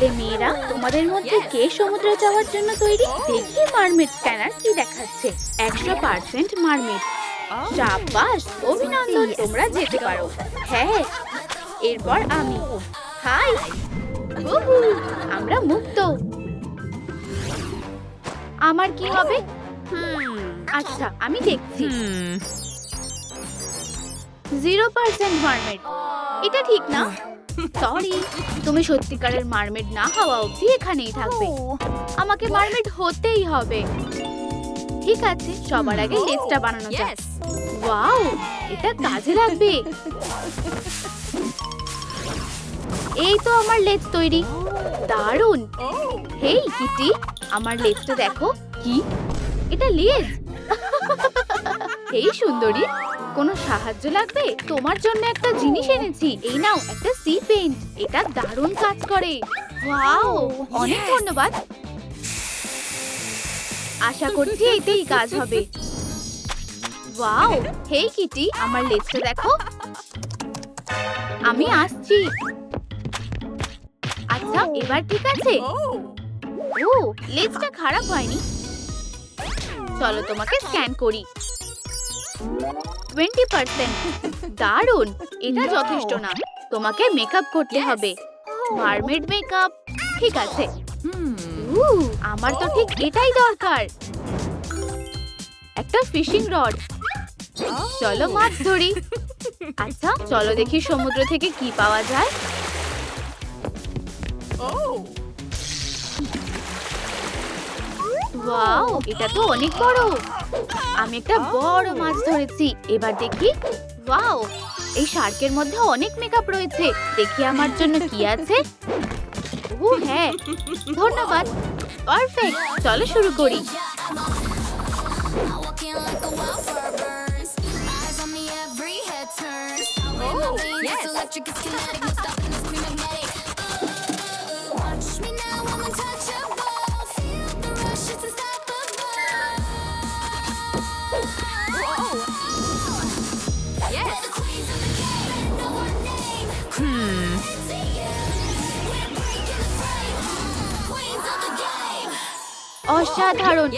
তাহলে মেয়েরা তোমাদের মধ্যে কে সমুদ্রে যাওয়ার জন্য তৈরি? দেখি মারমেড স্ক্যানার কি দেখাচ্ছে। একশো পার্সেন্ট মারমেড চাপাস অভিনন্দন তোমরা যেতে পারো। হ্যাঁ এরপর আমি। হাই আমরা মুক্ত। আমার কি হবে? আচ্ছা আমি দেখছি। জিরো পার্সেন্ট মারমেড এটা ঠিক না? সরি তুমি সত্যিকারের মারমেড না হওয়া অবধি এখানেই থাকবে। আমাকে মারমেড হতেই হবে। ঠিক আছে সবার আগে লেজটা বানানো যাক. ওয়াও এটা কাজে লাগবে। এই তো আমার লেজ তৈরি। দারুণ। Oh. হেই কিটি আমার লেজটা দেখো। কি? এটা লেজ? এই সুন্দরী কোনো সাহায্য লাগবে? তোমার জন্য একটা জিনিস এনেছি। এই নাও একটা সি পেইন্ট এটা দারুণ কাজ করে। ওয়াও অনেক ধন্যবাদ। আশা করছি এতেই কাজ হবে। ওয়াও হেই কিটি আমার লেজটা দেখো। আমি আসছি। আচ্ছা এবার ঠিক আছে. ও লেজটা খারাপ হয়নি। চলো তোমাকে স্ক্যান করি। টোয়েন্টি পার্সেন্ট দারুণ! এটা যথেষ্ট না। তোমাকে মেকআপ করতে. হবে। মারমেড মেকআপ ঠিক আছে। Hmm. আমার তো ঠিক এটাই দরকার। একটা ফিশিং রড চলো মাছ ধরি। আচ্ছা চলো দেখি সমুদ্র থেকে কি পাওয়া যায়। Oh. ওয়াও এটা তো অনেক বড়। আমি একটা বড় মাছ ধরেছি। এবার দেখি ওয়াও এই শার্কের মধ্যে অনেক মেকআপ রয়েছে। দেখি আমার জন্য কি আছে। ও হ্যাঁ ধন্যবাদ। পারফেক্ট চলো শুরু করি। Walking like অসাধারণ.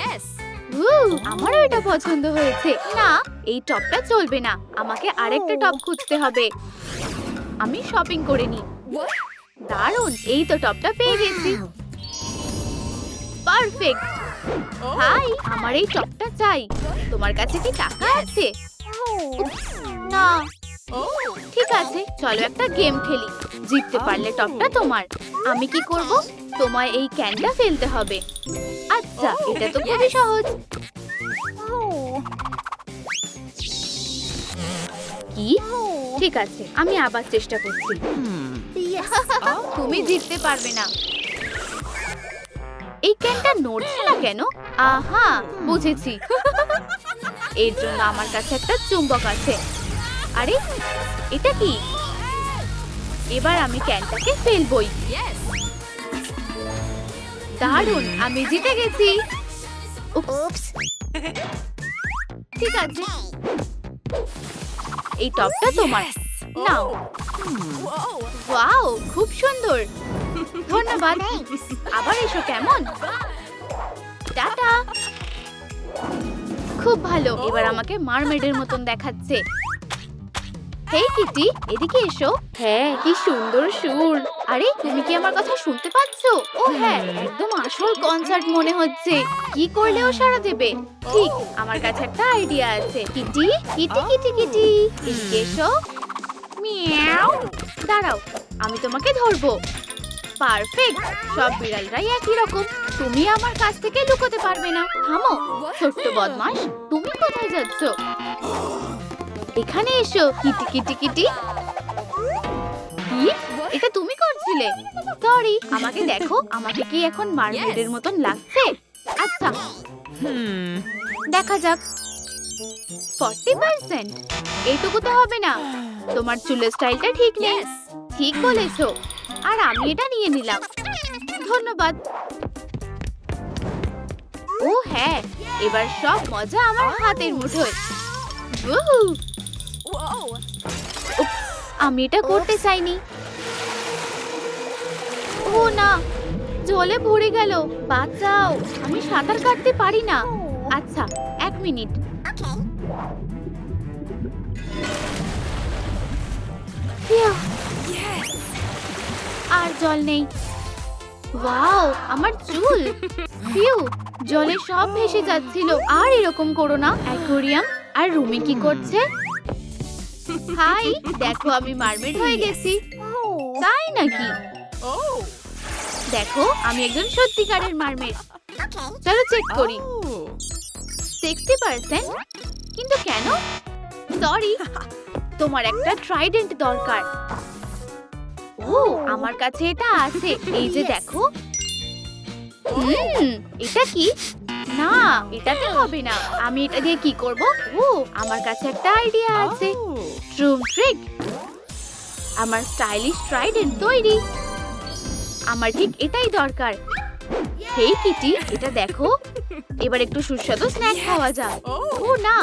আমারও এটা পছন্দ হয়েছে। না এই টপটা চলবে না। আমাকে আরেকটা টপ খুঁজতে হবে। আমি শপিং করে নিই? দারুণ এই তো টপটা পেয়ে গেছি। Perfect Oh. হাই আমার এই টপটা চাই। তোমার কাছে কি টাকা আছে? না। Oh. ঠিক আছে চলো একটা গেম খেলি। জিততে পারলে টপটা তোমার। আমি কি করব? তোমায় এই ক্যানটা ফেলতে হবে। আচ্ছা এটা তো খুবই সহজ। কি? ঠিক আছে আমি আবার চেষ্টা করছি. তুমি জিততে পারবে না। এই ক্যানটা নড়ছে না কেন? আহা বুঝেছি। এর জন্য আমার কাছে একটা চুম্বক আছে। আরে এটা কি? এবার আমি ক্যানটাকে ফেলবই। Yes. দারুণ আমি জিতে গেছি। ঠিক আছে। এই টপটা তোমার। নাও. ওয়াও খুব সুন্দর। ধন্যবাদ। আবার এসো কেমন? টাটা। খুব ভালো এবার আমাকে মারমেডের মতন দেখাচ্ছে। হেই কিটি এদিকে এসো। হ্যাঁ কি সুন্দর সুর। আরে, তুমি কি আমার কথা শুনতে পাচ্ছ? ও হ্যাঁ একদম আসল কনসার্ট মনে হচ্ছে। কি করলেও সারা দেবে? ঠিক, আমার কাছে একটা আইডিয়া আছে। কিটি কিটি কিটি কিটি এদিকে এসো। মিয়াও। দাঁড়াও, আমি তোমাকে ধরবো। পারফেক্ট সব বিড়ালরাই একই রকম। তুমি আমার কাছ থেকে লুকোতে পারবে না। থামো, ছোট্ট বদমাস তুমি কোথায় যাচ্ছ? এখানে এসো কিটি কিটি কিটি এটা তুমি করছিলে। সরি আমাকে দেখো আমাকে কি এখন Yes. মতন লাগছে? আচ্ছা. দেখা যাক। Forty percent. এইটুকু তো হবে না। তোমার চুলের স্টাইলটা ঠিক নেই। ঠিক বলেছ। আর আমি এটা নিয়ে নিলাম। ধন্যবাদ। ও হ্যাঁ এবার সব মজা আমার হাতের মুঠোয়। আমি এটা করতে চাইনি। ও না, জলে ভরে গেল। বাঁচাও আমি সাঁতার কাটতে পারি না। আচ্ছা এক মিনিট। আর জল নেই। ওয়াও, আমার চুল। ফিউ, জলে সব ভেসে যাচ্ছিল। আর এরকম করো না। অ্যাকোরিয়াম, আর রুমি কি করছে? হাই, দেখো আমি মারমেড হয়ে গেছি। তাই নাকি. দেখো আমি একজন সত্যিকারের মারমেড। চলো চেক করি. সিক্সটি পার্সেন্ট কিন্তু কেন? সরি তোমার একটা ট্রাইডেন্ট দরকার। ও আমার কাছে এটা আছে। এই যে দেখো। হুম এটা কি? না এটাতে হবে না। আমি এটা দিয়ে কি করব? ও আমার কাছে একটা আইডিয়া আছে. ট্রুম ট্রিক আমার স্টাইলিশ ট্রাইডেন্ট তৈরি। আমার ঠিক এটাই দরকার। হেই কিটি এটা দেখো। এবার একটু সুস্বাদু স্ন্যাক খাওয়া যাক। ও Oh. না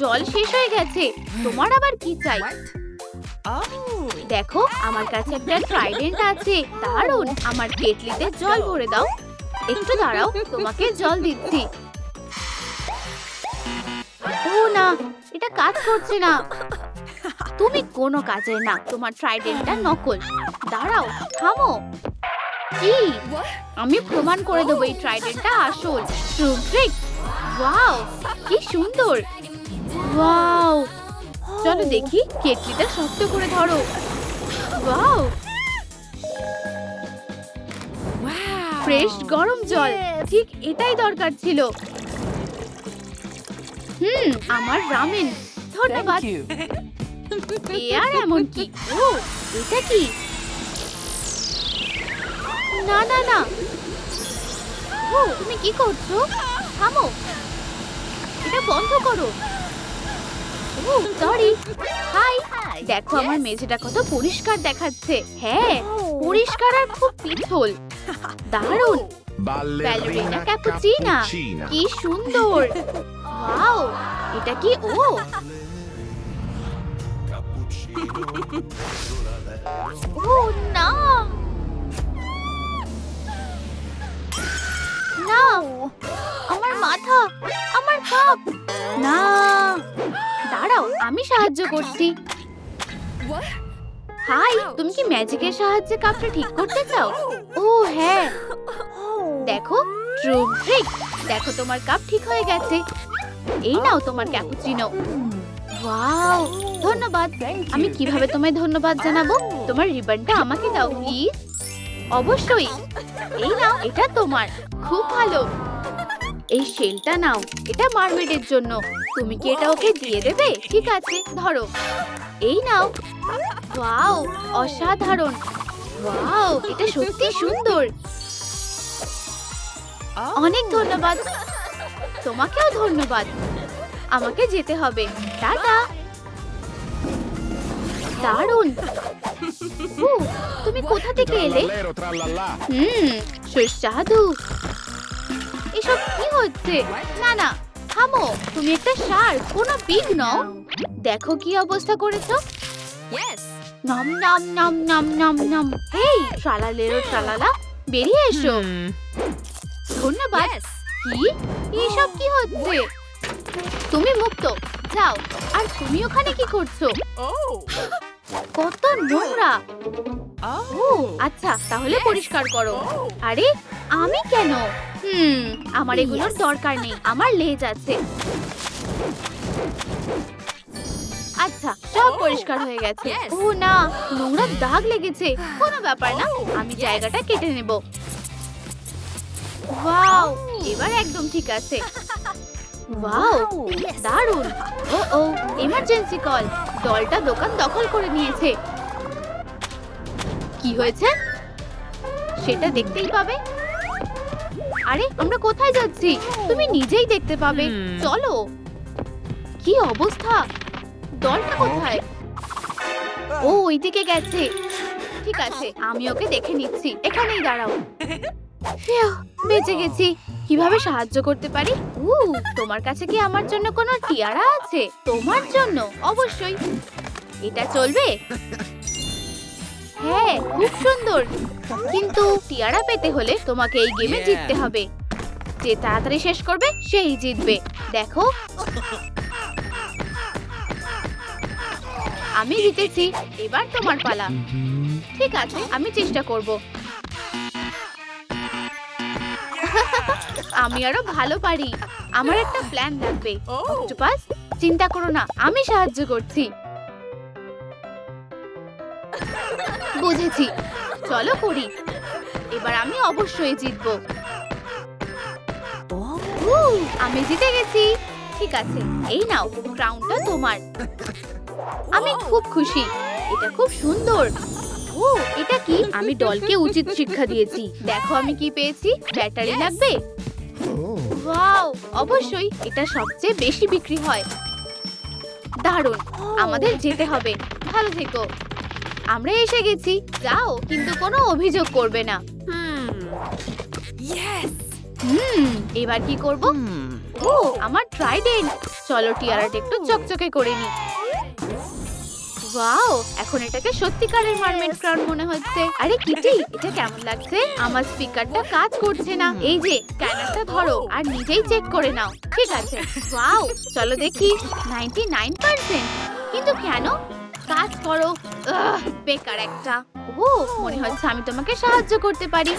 জল শেষ হয়ে গেছে। তোমার আবার কি চাই? Oh. দেখো আমার কাছে একটা ট্রাইডেন্ট আছে। দারুণ আমার কেটলিতে জল ভরে দাও। একটু দাঁড়াও তোমাকে জল দিচ্ছি। ও না এটা কাজ করছে না। তুমি কোনো কাজের না তোমার ট্রাইডেন্টটা নকল। দাঁড়াও থামো। কি? আমি প্রমাণ করে দেবো এই ট্রাইডেন্টটা আসল ট্রু ট্রিক ওয়াও কি সুন্দর। ওয়াও চলো দেখি কেটলিটা শক্ত করে ধরো। ওয়াও. ফ্রেশ গরম জল। ঠিক এটাই দরকার ছিল। হুম আমার রামেন ধন্যবাদ। এ আর এমন কি? ও এটা কি? না না না। ও তুমি কি করছ? থামো। এটা বন্ধ করো। ও সরি হাই দেখো আমার মেঝেটা কত পরিষ্কার দেখাচ্ছে। হ্যাঁ পরিষ্কার আর খুব পিছল দারুণ। Ballerina Cappuccina. কি সুন্দর। ওয়াও এটা কি ও? ও না। না। দাঁড়াও আমি সাহায্য করছি। হাই তুমি কি ম্যাজিকের সাহায্যে কাপটা ঠিক করতে চাও? ও হ্যাঁ। দেখো ট্রু ট্রিক দেখো তোমার কাপ ঠিক হয়ে গেছে। এই নাও তোমার ক্যাপুচিনো। ওয়াও ধন্যবাদ। আমি কীভাবে তোমায় ধন্যবাদ জানাব? তোমার রিবনটা আমাকে দাও প্লিজ। অবশ্যই। এই নাও এটা তোমার। খুব ভালো। এই শেলটা নাও এটা মারমেডের জন্য। তুমি কি এটা ওকে দিয়ে দেবে? ঠিক আছে ধরো। এই নাও। ওয়াও অসাধারণ। ওয়াও এটা সত্যি সুন্দর. অনেক ধন্যবাদ। তোমাকেও ধন্যবাদ। আমাকে যেতে হবে। টাটা। দারুণ। তুমি কোথা থেকে এলে. হুম সুস্বাদু। এসব কি হচ্ছে? না না থামো। তুমি একটা সার কোনো পিগ নও। দেখো কি অবস্থা করেছ. নম নম নম নম নম নম। হেই ট্রালালেরো ট্রালালা বেরিয়ে এসো. ধন্যবাদ। কি? এসব কি হচ্ছে? তুমি মুক্ত। যাও। আর তুমি ওখানে কি করছ? Oh. কত নোংরা। ও Oh. আচ্ছা তাহলে পরিষ্কার করো। আরে আমি কেন? হুম আমার এগুলোর দরকার নেই আমার লেজ আছে। আচ্ছা সব পরিষ্কার হয়ে গেছে। ও না নোংরা দাগ লেগেছে। কোনো ব্যাপার না আমি জায়গাটা কেটে নেব। ওয়াও এবার একদম ঠিক আছে। ওয়াও দারুণ। ও ও এমার্জেন্সি কল দলটা দোকান দখল করে নিয়েছে। কি হয়েছে? সেটা দেখতেই পাবে। আরে আমরা কোথায় যাচ্ছি? তুমি নিজেই দেখতে পাবে। চলো। কি অবস্থা? দলটা কোথায়? ও ওইদিকে গেছে। ঠিক আছে আমি ওকে দেখে নিচ্ছি। এখানেই দাঁড়াও। বেঁচে গেছি। কীভাবে সাহায্য করতে পারি? উ তোমার কাছে কি আমার জন্য কোনো টিয়ারা আছে? তোমার জন্য অবশ্যই। এটা চলবে? হ্যাঁ খুব সুন্দর। কিন্তু টিয়ারা পেতে হলে তোমাকে এই গেমে জিততে হবে। যে তাড়াতাড়ি শেষ করবে সেই জিতবে। দেখো। আমি জিতেছি। এবার তোমার পালা। ঠিক আছে আমি চেষ্টা করব। আমি আরও ভালো পারি। আমার একটা প্ল্যান লাগবে. অক্টোপাস চিন্তা করো না আমি সাহায্য করছি। বুঝেছি। চলো করি। এবার আমি অবশ্যই জিতবো। আমি জিতে গেছি। ঠিক আছে এই নাও ক্রাউনটা তোমার। আমি খুব খুশি। এটা খুব সুন্দর। ও এটা কি? আমি ডলকে উচিত শিক্ষা দিয়েছি। দেখো আমি কি পেয়েছি? ব্যাটারি লাগবে? ওয়াও অবশ্যই। এটা সবচেয়ে বেশি বিক্রি হয়। দারুণ। আমাদের যেতে হবে। ভালো থেকো। আমরা এসে গেছি। যাও কিন্তু কোনো অভিযোগ করবে না। Hmm. হুম এবার কি করব? Hmm. ও আমার ট্রাইডেন্ট চলো টিয়ারাটা একটু চকচকে করে নি। ওয়াও এখন এটাকে সত্যিকারের মারমেড ক্রাউন মনে হচ্ছে। আরে কিটি এটা কেমন লাগছে? আমার স্পিকারটা কাজ করছে না। এই যে স্ক্যানারটা ধরো আর নিজেই চেক করে নাও। ঠিক আছে। ওয়াও চলো দেখি। 99% কিন্তু কেন? কাজ করো। বেকার একটা। ও মনে হচ্ছে আমি তোমাকে সাহায্য করতে পারি।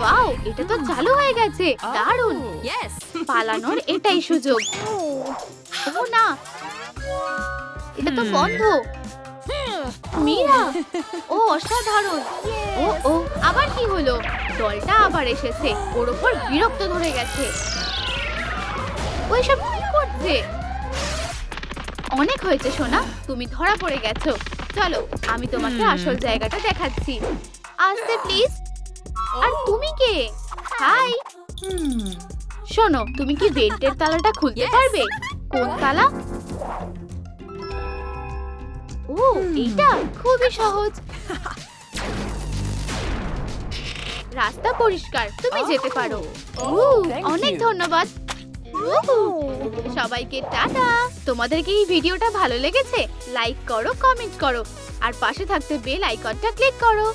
ওয়াও এটা তো চালু হয়ে গেছে। দারুণ। Oh. পালানোর এটাই সুযোগ। ও না এটা তো বন্ধ। মীরা ও অসাধারণ। ও ও। আবার কি হলো? দলটা আবার এসেছে। ওর ওপর বিরক্ত ধরে গেছে। কি করছে? অনেক হয়েছে সোনা। তুমি ধরা পড়ে গেছো। চলো আমি তোমাকে। আসল জায়গাটা দেখাচ্ছি। আসতে প্লিজ আর তুমি কে? হাই শোনো তুমি কি ভেন্টের তালাটা খুলতে পারবে? কোন তালা? ও এটা খুবই সহজ। রাস্তা পরিষ্কার তুমি যেতে পারো। Oh, অনেক ধন্যবাদ। সবাইকে টাটা। তোমাদেরকে এই ভিডিওটা ভালো লেগেছে? লাইক করো কমেন্ট করো। আর পাশে থাকতে বেল আইকনটা ক্লিক করো।